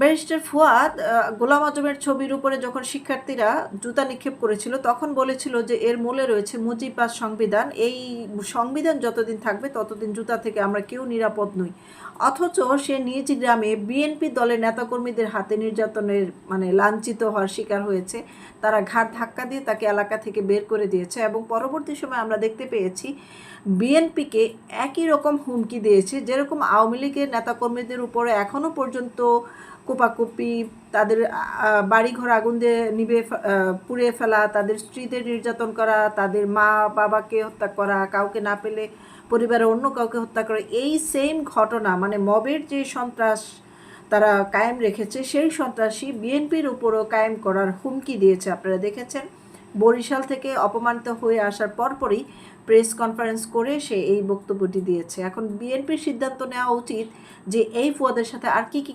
Barrister Fuad গোলাম আজমের ছবির উপরে যখন শিক্ষার্থীরা জুতা নিক্ষেপ করেছিল, তখন বলেছিল যে এর মূলে রয়েছে মুজিবাদ সংবিধান। এই সংবিধান যতদিন থাকবে, ততদিন জুতা থেকে আমরা কেউ নিরাপদ নই। অথচ সে নিজ গ্রামে বিএনপি দলের নেতাকর্মীদের হাতে নির্যাতনের মানে লাঞ্ছিত হওয়ার শিকার হয়েছে। তারা ঘাট ধাক্কা দিয়ে তাকে এলাকা থেকে বের করে দিয়েছে এবং পরবর্তী সময় আমরা দেখতে পেয়েছি, বিএনপিকে একই রকম হুমকি দিয়েছে। যেরকম আওয়ামী লীগের নেতাকর্মীদের উপরে এখনও পর্যন্ত কোপাকুপি, তাদের বাড়িঘর আগুন দিয়ে নিবে পুড়িয়ে ফেলা, তাদের স্ত্রীদের নির্যাতন করা, তাদের মা বাবাকে হত্যা করা, কাউকে না পেলে পরিবারের অন্য কাউকে হত্যা করা, এই সেম ঘটনা মানে মবের যে সন্ত্রাস তারা কায়েম রেখেছে, সেই সন্ত্রাসী বিএনপির উপরও কায়েম করার হুমকি দিয়েছে, আপনারা দেখেছেন। বরিশাল থেকে অপমানিত হয়ে আসার পরপরই প্রেস কনফারেন্স করে সে এই বক্তব্যটি দিয়েছে। এখন বিএনপির সিদ্ধান্ত নেওয়া উচিত যে এই ফুয়াদের সাথে আর কি কি